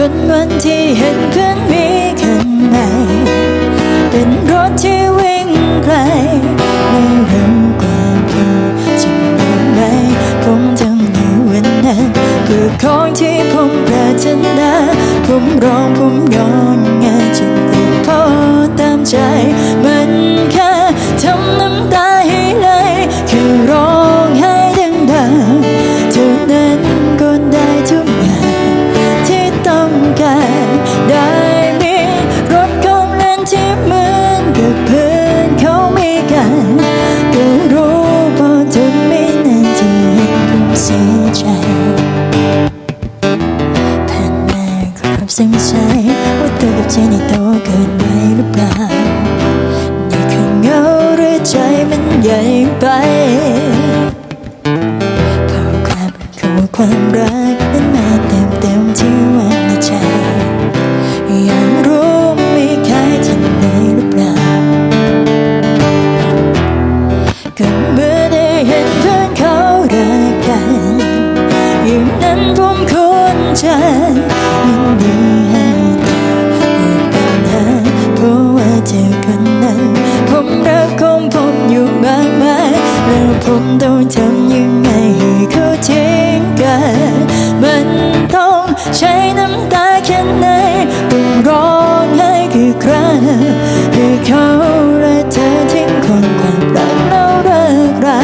จนวันที่เห็นเพื่อนมีข้างในเป็นรถที่วิ่งไกลไม่เร็วกว่าเธอจะได้ไหมผมทำในวันนั้นคือของที่ผมปรารถนาผมร้องผมย้อนงานจึงติดพอตามใจ สงสัยว่าตัวกับใจในโตเกินไปหรือเปล่านี่คือเหงาหรือใจมันใหญ่ไปเพราะความคือความรักนั้นมาเต็มเต็มที่วันในใจอยากรู้มีใครที่ไหนหรือเปล่าก็เมื่อได้เห็นเพื่อนเขารักกันอย่างนั้นผมคุ้นใจ ต้องทำยังไงให้เขาทิ้งกัน มันต้องใช้น้ำตาแค่ไหนต้องร้องไห้กี่ครั้งให้เขาและเธอทิ้งคนความรักเราเลิกรา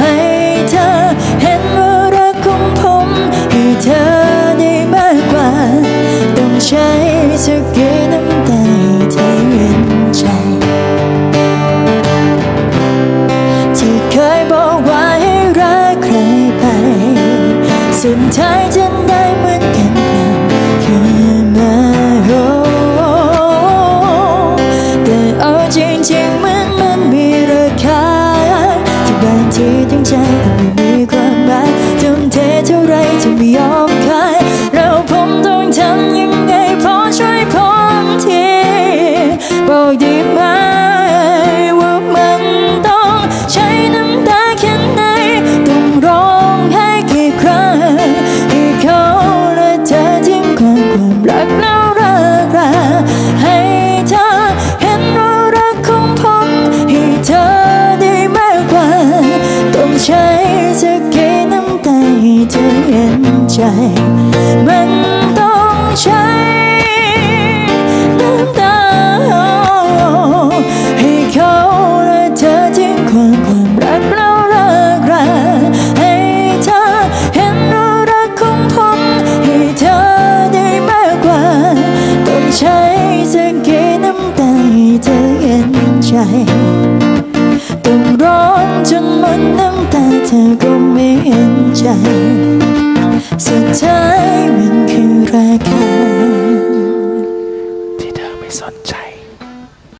ให้เธอเห็นว่ารักของผมให้เธอได้มากกว่า ต้องใช้สักกี่ นใจมัน